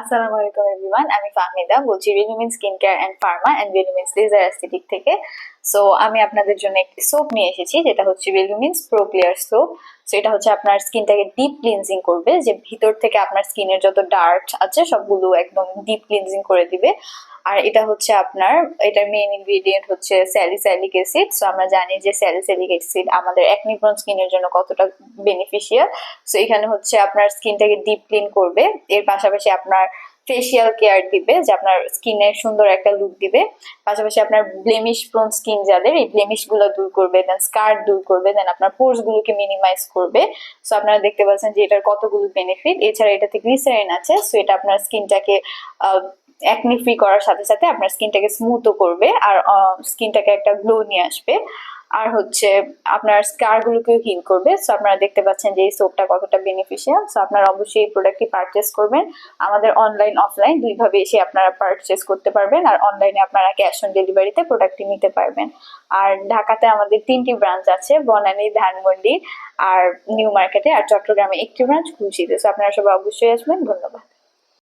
আসসালামু আলাইকুম এভরিওয়ান আমি ফাহমিদা, বলছি Relumin skin care and pharma and Relumin laser aesthetic থেকে। সো আমি আপনাদের জন্য একটি সোপ নিয়ে এসেছি, যেটা হচ্ছে Relumin's pro clear soap so এটা হচ্ছে আপনার স্কিনটাকে ডিপ ক্লিনজিং করবে, যে ভিতর থেকে আপনার স্কিনের যত ডার্ট আছে, সবগুলো একদম ডিপ ক্লিনজিং করে দিবে। আর এটা হচ্ছে আপনার এটার মেইন ইনগ্রেডিয়েন্ট হচ্ছে স্যালিস্যালিক অ্যাসিড সো আমরা জানি যে স্যালিস্যালিক অ্যাসিড আমাদের একনিপ্রন স্কিনের জন্য কতটা বেনিফিশিয়াল সো এখানে হচ্ছে আপনার স্কিনটাকে ডিপ ক্লিন করবে, এর পাশাপাশি আপনার ফেসিয়াল কেয়ার দিবে, যে আপনার স্কিনে সুন্দর একটা লুক দিবে। পাশাপাশি আপনার ব্লেমিশ প্রোন স্কিন যাদের, এই ব্লেমিশগুলো দূর করবে দেন স্কার দূর করবে দেন আপনার পোর্স গুলোকে মিনিমাইজ করবে। সো আপনারা দেখতে পাচ্ছেন যে এটার কতগুলো বেনিফিট এছাড়া এটাতে গ্লিসারিন আছে সো এটা আপনার স্কিনটাকে অ্যাকনি ফ্রি করার সাথে সাথে আপনার স্কিনটাকে স্মুথও করবে আর স্কিনটাকে একটা গ্লো নিয়ে আসবে। আর হচ্ছে আপনার স্কার গুলোকেও হিল করবে। সো আপনারা দেখতে পাচ্ছেন যে এই সোপটা কতটা বেনিফিশিয়াল সো আপনারা অবশ্যই এই প্রোডাক্টটি পারচেস করবেন। আমাদের অনলাইন অফলাইন দুইভাবে এসে আপনারা পারচেস করতে পারবেন। আর অনলাইনে আপনারা ক্যাশ অন ডেলিভারিতে প্রোডাক্টটি নিতে পারবেন। আর ঢাকাতে আমাদের তিনটি ব্রাঞ্চ আছে, বনানী, ধানমন্ডি আর নিউ মার্কেটে। আর চট্টগ্রামে একটি ব্রাঞ্চ খুশিতে। সো আপনারা সবাই অবশ্যই আসবেন। ধন্যবাদ।